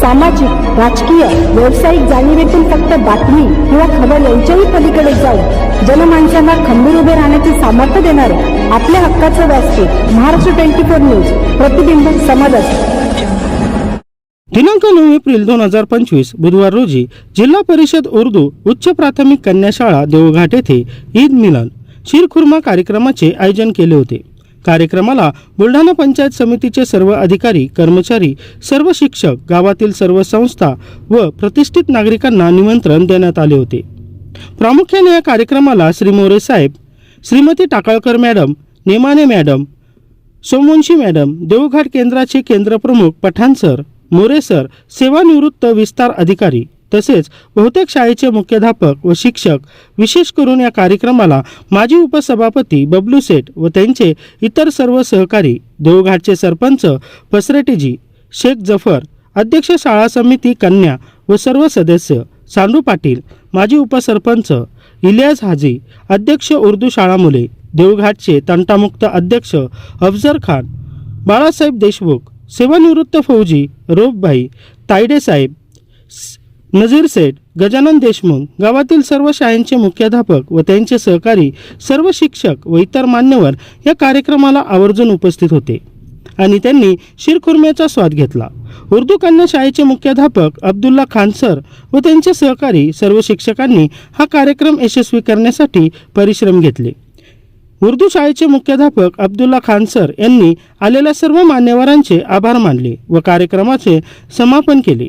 सामाजिक राजकीय व्यावसायिक जाणीवेतून फक्त बातमी किंवा खबर यांच्याही पलीकडे जाऊन जनमानसांना खंबीर उभे राहण्याचे सामर्थ्य देणारे आपल्या हक्काचं व्यासपीठ महाराष्ट्र ट्वेंटी फोर न्यूज प्रतिबिंब समाजात दिनांक नऊ एप्रिल दोन हजार पंचवीस बुधवार रोजी जिल्हा परिषद उर्दू उच्च प्राथमिक कन्या शाळा देवघाट येथे ईद मिलन शिरखुर्मा कार्यक्रमाचे आयोजन केले होते. कार्यक्रमाला बुलढाणा पंचायत समितीचे सर्व अधिकारी कर्मचारी सर्व शिक्षक गावातील सर्व संस्था व प्रतिष्ठित नागरिकांना निमंत्रण देण्यात आले होते. प्रामुख्याने या कार्यक्रमाला श्री मोरे साहेब Shrimati Takalkar madam Nemane madam Somvanshi madam देवघाट केंद्राचे केंद्रप्रमुख पठाण सर मोरे सर सेवानिवृत्त विस्तार अधिकारी तसेच बहुतेक शाळेचे मुख्याध्यापक व शिक्षक विशेष करून या कार्यक्रमाला माजी उपसभापती बबलू सेठ व त्यांचे इतर सर्व सहकारी देवघाटचे सरपंच पसरटेजी शेख जफर अध्यक्ष शाळा समिती कन्या व सर्व सदस्य सांडू पाटील माजी उपसरपंच इलियास हाजी अध्यक्ष उर्दू शाळा मुले देवघाटचे तंटामुक्त अध्यक्ष अफजर खान बाळासाहेब देशमुख सेवानिवृत्त फौजी रोपबाई तायडेसाहेब स- नजीर सेठ गजानन देशमुख गावातील सर्व शाळांचे मुख्याध्यापक व त्यांचे सहकारी सर्व शिक्षक व इतर मान्यवर या कार्यक्रमाला आवर्जून उपस्थित होते आणि त्यांनी शिरखुर्म्याचा स्वाद घेतला. उर्दू कन्या शाळेचे मुख्याध्यापक अब्दुल्ला खान सर व त्यांचे सहकारी सर्व शिक्षकांनी हा कार्यक्रम यशस्वी करण्यासाठी परिश्रम घेतले. उर्दू शाळेचे मुख्याध्यापक अब्दुल्ला खान सर यांनी आलेल्या सर्व मान्यवरांचे आभार मानले व कार्यक्रमाचे समापन केले.